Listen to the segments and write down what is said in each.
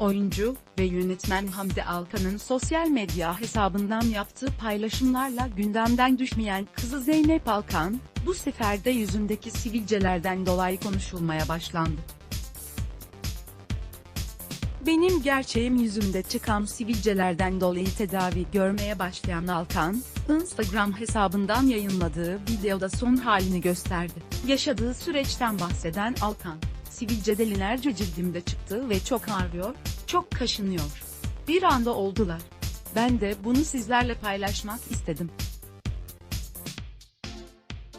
Oyuncu ve yönetmen Hamdi Alkan'ın sosyal medya hesabından yaptığı paylaşımlarla gündemden düşmeyen kızı Zeynep Alkan, bu sefer de yüzündeki sivilcelerden dolayı konuşulmaya başlandı. Benim gerçeğim yüzümde çıkan sivilcelerden dolayı tedavi görmeye başlayan Alkan, Instagram hesabından yayınladığı videoda son halini gösterdi. Yaşadığı süreçten bahseden Alkan, sivilce delilerce cildimde çıktı ve çok ağrıyor, çok kaşınıyor. Bir anda oldular. Ben de bunu sizlerle paylaşmak istedim.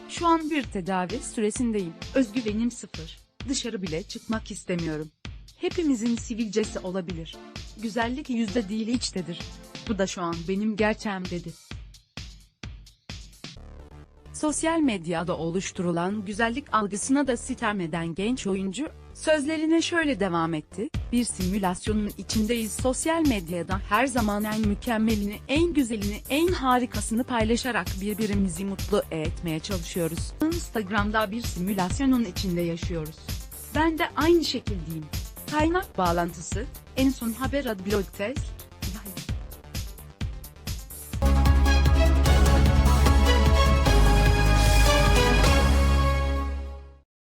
Şu an bir tedavi süresindeyim. Özgüvenim sıfır. Dışarı bile çıkmak istemiyorum. Hepimizin sivilcesi olabilir. Güzellik yüzde değil içtedir. Bu da şu an benim gerçeğim dedi. Sosyal medyada oluşturulan güzellik algısına da sitem eden genç oyuncu, sözlerine şöyle devam etti, bir simülasyonun içindeyiz sosyal medyada her zaman en mükemmelini, en güzelini, en harikasını paylaşarak birbirimizi mutlu etmeye çalışıyoruz. Instagram'da bir simülasyonun içinde yaşıyoruz. Ben de aynı şekildeyim. Kaynak bağlantısı, en son haber adblog test,